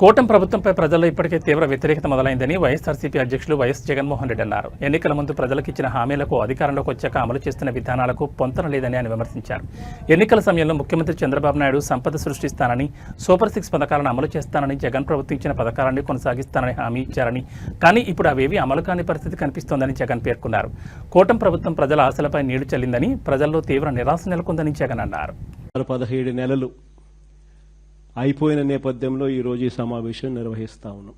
కూటమి ప్రభుత్వంపై ప్రజల్లో ఇప్పటికే తీవ్ర వ్యతిరేకత మొదలైందని వైఎస్ఆర్సీపీ అధ్యక్షులు వైఎస్ జగన్మోహన్ రెడ్డి అన్నారు. ఎన్నికల ముందు ప్రజలకు ఇచ్చిన హామీలకు అధికారంలోకి వచ్చాక అమలు చేస్తున్న విధానాలకు పొంతన లేదని ఆయన విమర్శించారు. ఎన్నికల సమయంలో ముఖ్యమంత్రి చంద్రబాబు నాయుడు సంపద సృష్టిస్తానని సూపర్ సిక్స్ పథకాలను అమలు చేస్తానని జగన్ ప్రభుత్వం ఇచ్చిన పథకాలను కొనసాగిస్తానని హామీ ఇచ్చారని కానీ ఇప్పుడు అవేవి అమలు కాని పరిస్థితి కనిపిస్తోందని జగన్ పేర్కొన్నారు. కూటమి ప్రభుత్వం ప్రజల ఆశలపై నీళ్ళు చల్లిందని ప్రజల్లో తీవ్ర నిరాశ నెలకొందని జగన్ అన్నారు. సుమారు పదహేడు నెలలు అయిపోయిన నేపథ్యంలో ఈరోజు ఈ సమావేశం నిర్వహిస్తా ఉన్నాం.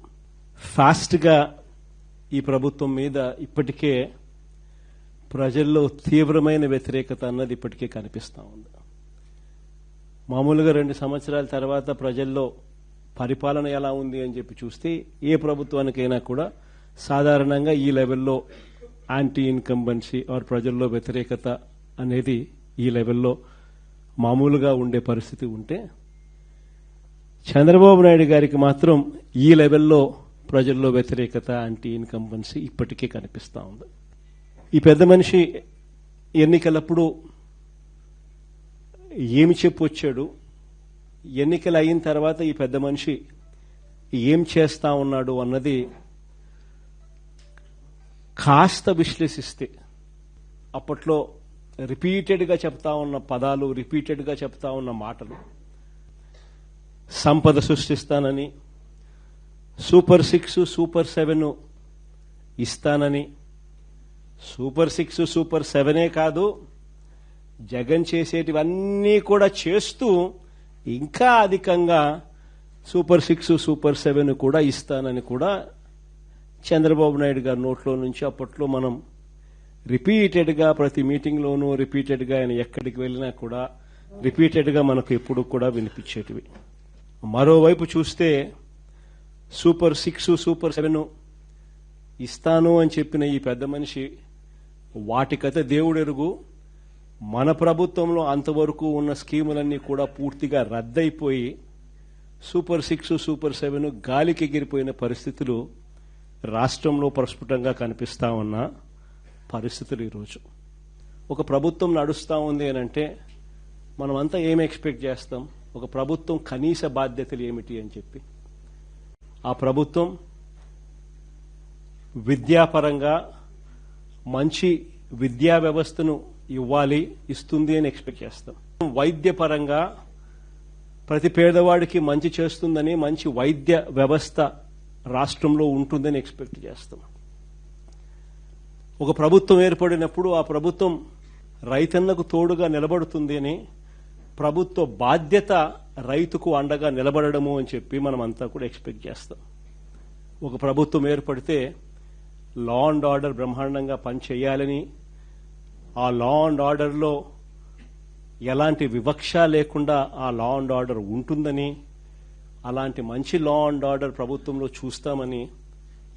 ఫాస్ట్గా ఈ ప్రభుత్వం మీద ఇప్పటికే ప్రజల్లో తీవ్రమైన వ్యతిరేకత అన్నది ఇప్పటికే కనిపిస్తూ ఉంది. మామూలుగా రెండు సంవత్సరాల తర్వాత ప్రజల్లో పరిపాలన ఎలా ఉంది అని చెప్పి చూస్తే ఏ ప్రభుత్వానికైనా కూడా సాధారణంగా ఈ లెవెల్లో యాంటీ ఇన్కంబెన్సీ ఆర్ ప్రజల్లో వ్యతిరేకత అనేది ఈ లెవెల్లో మామూలుగా ఉండే పరిస్థితి ఉంటే చంద్రబాబు నాయుడు గారికి మాత్రం ఈ లెవెల్లో ప్రజల్లో వ్యతిరేకత యాంటీ ఇన్కంపెన్సీ ఇప్పటికే కనిపిస్తూ ఉంది. ఈ పెద్ద మనిషి ఎన్నికలప్పుడు ఏమి చెప్పొచ్చాడు ఎన్నికలు అయిన తర్వాత ఈ పెద్ద మనిషి ఏం చేస్తా ఉన్నాడు అన్నది కాస్త విశ్లేషిస్తే అప్పట్లో రిపీటెడ్గా చెప్తా ఉన్న పదాలు రిపీటెడ్గా చెప్తా ఉన్న మాటలు సంపద సృష్టిస్తానని సూపర్ సిక్స్ సూపర్ సెవెన్ ఇస్తానని. సూపర్ సిక్స్ సూపర్ సెవెనే కాదు జగన్ చేసేటివన్నీ కూడా చేస్తూ ఇంకా అధికంగా సూపర్ సిక్స్ సూపర్ సెవెన్ కూడా ఇస్తానని కూడా చంద్రబాబు నాయుడు గారి నోట్లో నుంచి అప్పట్లో మనం రిపీటెడ్గా ప్రతి మీటింగ్లోనూ రిపీటెడ్గా ఆయన ఎక్కడికి వెళ్ళినా కూడా రిపీటెడ్గా మనకు ఎప్పుడు కూడా వినిపించేటివి. మరోవైపు చూస్తే సూపర్ సిక్స్ సూపర్ సెవెన్ ఇస్తాను అని చెప్పిన ఈ పెద్ద మనిషి వాటికత దేవుడెరుగు. మన ప్రభుత్వంలో అంతవరకు ఉన్న స్కీములన్నీ కూడా పూర్తిగా రద్దయిపోయి సూపర్ సిక్స్ సూపర్ సెవెన్ గాలికి ఎగిరిపోయిన పరిస్థితులు రాష్ట్రంలో ప్రస్ఫుటంగా కనిపిస్తా ఉన్న పరిస్థితులు ఈరోజు. ఒక ప్రభుత్వం నడుస్తూ ఉంది అని అంటే మనమంతా ఏం ఎక్స్పెక్ట్ చేస్తాం? ఒక ప్రభుత్వం కనీస బాధ్యతలు ఏమిటి అని చెప్పి. ఆ ప్రభుత్వం విద్యాపరంగా మంచి విద్యా వ్యవస్థను ఇవ్వాలి ఇస్తుంది అని ఎక్స్పెక్ట్ చేస్తాం. వైద్యపరంగా ప్రతి పేదవాడికి మంచి చేస్తుందని మంచి వైద్య వ్యవస్థ రాష్ట్రంలో ఉంటుందని ఎక్స్పెక్ట్ చేస్తాం. ఒక ప్రభుత్వం ఏర్పడినప్పుడు ఆ ప్రభుత్వం రైతన్నకు తోడుగా నిలబడుతుంది అని ప్రభుత్వ బాధ్యత రైతుకు అండగా నిలబడము అని చెప్పి మనం అంతా కూడా ఎక్స్పెక్ట్ చేస్తాం. ఒక ప్రభుత్వం ఏర్పడితే లా అండ్ ఆర్డర్ బ్రహ్మాండంగా పనిచేయాలని ఆ లా అండ్ ఆర్డర్లో ఎలాంటి వివక్ష లేకుండా ఆ లా అండ్ ఆర్డర్ ఉంటుందని అలాంటి మంచి లా అండ్ ఆర్డర్ ప్రభుత్వంలో చూస్తామని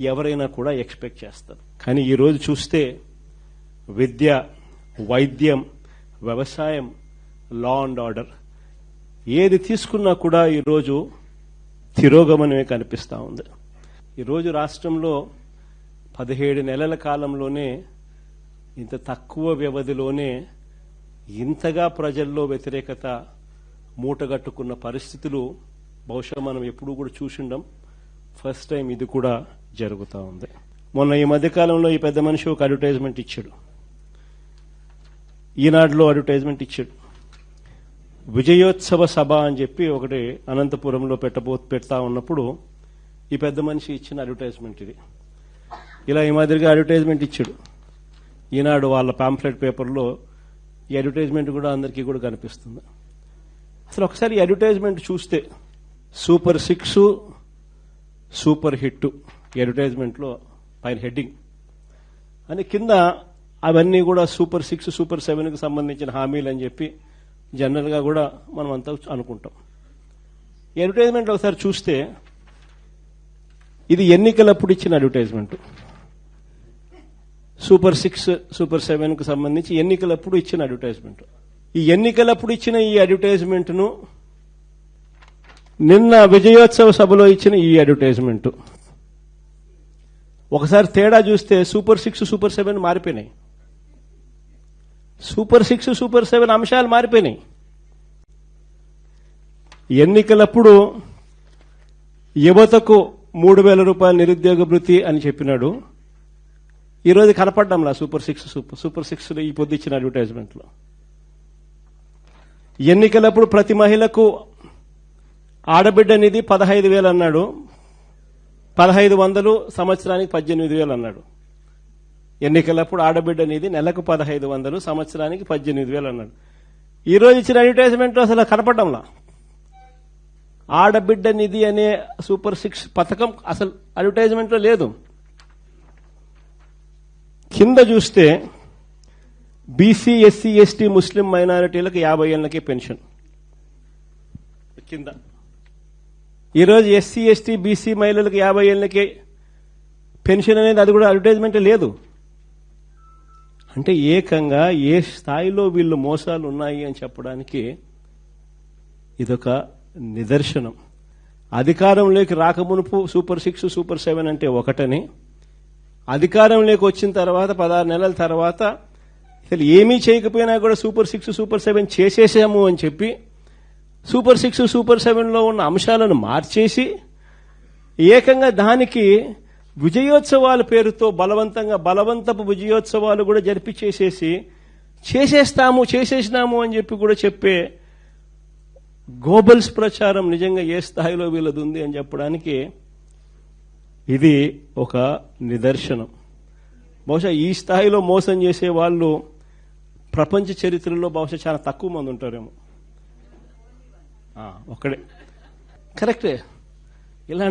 ఎవరైనా కూడా ఎక్స్పెక్ట్ చేస్తారు. కానీ ఈరోజు చూస్తే విద్య వైద్యం వ్యవసాయం లా అండ్ ఆర్డర్ ఏది తీసుకున్నా కూడా ఈరోజు తిరోగమనమే కనిపిస్తూ ఉంది. ఈరోజు రాష్ట్రంలో పదిహేడు నెలల కాలంలోనే ఇంత తక్కువ వ్యవధిలోనే ఇంతగా ప్రజల్లో వ్యతిరేకత మూటగట్టుకున్న పరిస్థితులు బహుశా మనం ఎప్పుడూ కూడా చూసిండం. ఫస్ట్ టైం ఇది కూడా జరుగుతూ ఉంది. మొన్న ఈ మధ్యకాలంలో ఈ పెద్ద మనిషి ఒక అడ్వర్టైజ్మెంట్ ఇచ్చాడు. ఈనాడులో అడ్వర్టైజ్మెంట్ ఇచ్చాడు. విజయోత్సవ సభ అని చెప్పి ఒకటి అనంతపురంలో పెట్టబో పెడతా ఉన్నప్పుడు ఈ పెద్ద మనిషి ఇచ్చిన అడ్వర్టైజ్మెంట్ ఇది. ఇలా ఈ మాదిరిగా అడ్వర్టైజ్మెంట్ ఇచ్చాడు. ఈనాడు వాళ్ళ పాంఫ్లెట్ పేపర్లో ఈ అడ్వర్టైజ్మెంట్ కూడా అందరికీ కూడా కనిపిస్తుంది. అసలు ఒకసారి ఈ అడ్వర్టైజ్మెంట్ చూస్తే సూపర్ సిక్స్ సూపర్ హిట్ ఈ అడ్వర్టైజ్మెంట్లో పైన హెడ్డింగ్ అని కింద అవన్నీ కూడా సూపర్ సిక్స్ సూపర్ సెవెన్కి సంబంధించిన హామీలు అని చెప్పి జనరల్గా కూడా మనం అంతా అనుకుంటాం అడ్వర్టైజ్మెంట్ ఒకసారి చూస్తే ఇది ఎన్నికలప్పుడు ఇచ్చిన అడ్వర్టైజ్మెంట్ సూపర్ సిక్స్ సూపర్ సెవెన్కు సంబంధించి ఎన్నికలప్పుడు ఇచ్చిన అడ్వర్టైజ్మెంట్ ఈ ఎన్నికలప్పుడు ఇచ్చిన ఈ అడ్వర్టైజ్మెంట్ను నిన్న విజయోత్సవ సభలో ఇచ్చిన ఈ అడ్వర్టైజ్మెంట్ ఒకసారి తేడా చూస్తే సూపర్ సిక్స్ సూపర్ సెవెన్ మారిపోయినాయి. సూపర్ సిక్స్ సూపర్ సెవెన్ అంశాలు మారిపోయినాయి. ఎన్నికలప్పుడు యువతకు మూడు వేల రూపాయల నిరుద్యోగ భృతి అని చెప్పినాడు. ఈరోజు కనపడ్డాంలా super six super super six ఈ పొద్దు ఇచ్చిన అడ్వర్టైజ్మెంట్లో. ఎన్నికలప్పుడు ప్రతి మహిళకు ఆడబిడ్డ నిధి పదహైదు వేలు అన్నాడు. పదహైదు వందలు సంవత్సరానికి పద్దెనిమిది వేలు అన్నాడు. ఎన్నికలప్పుడు ఆడబిడ్డ నిధి నెలకు పదహైదు వందలు సంవత్సరానికి పద్దెనిమిది వేలు అన్నాడు. ఈ రోజు ఇచ్చిన అడ్వర్టైజ్మెంట్ అసలు కనపడంలా? ఆడబిడ్డ నిధి అనే సూపర్ సిక్స్ పథకం అసలు అడ్వర్టైజ్మెంట్లో లేదు. కింద చూస్తే బీసీ ఎస్సీ ఎస్టీ ముస్లిం మైనారిటీలకు యాభై ఏళ్ళకే పెన్షన్. కింద. ఈరోజు ఎస్సీ ఎస్టీ బీసీ మహిళలకు యాభై ఏళ్ళకే పెన్షన్ అనేది అది కూడా అడ్వర్టైజ్మెంట్ లేదు. అంటే ఏకంగా ఏ స్థాయిలో వీళ్ళు మోసాలు ఉన్నాయి అని చెప్పడానికి ఇదొక నిదర్శనం. అధికారంలోకి రాకమునుపు సూపర్ సిక్స్ సూపర్ సెవెన్ అంటే ఒకటని. అధికారంలోకి వచ్చిన తర్వాత పదహారు నెలల తర్వాత అసలు ఏమీ చేయకపోయినా కూడా సూపర్ సిక్స్ సూపర్ సెవెన్ చేసేసాము అని చెప్పి సూపర్ సిక్స్ సూపర్ సెవెన్లో ఉన్న అంశాలను మార్చేసి ఏకంగా దానికి విజయోత్సవాల పేరుతో బలవంతంగా బలవంతపు విజయోత్సవాలు కూడా జరిపి చేసేసి చేసేస్తాము చేసేసినాము అని చెప్పి కూడా చెప్పే గోబల్స్ ప్రచారం నిజంగా ఏ స్థాయిలో వీళ్ళది ఉంది అని చెప్పడానికి ఇది ఒక నిదర్శనం. బహుశా ఈ స్థాయిలో మోసం చేసే వాళ్ళు ప్రపంచ చరిత్రలో బహుశా చాలా తక్కువ మంది ఉంటారేమో. ఒకడే ఒక్కడే. కరెక్టే.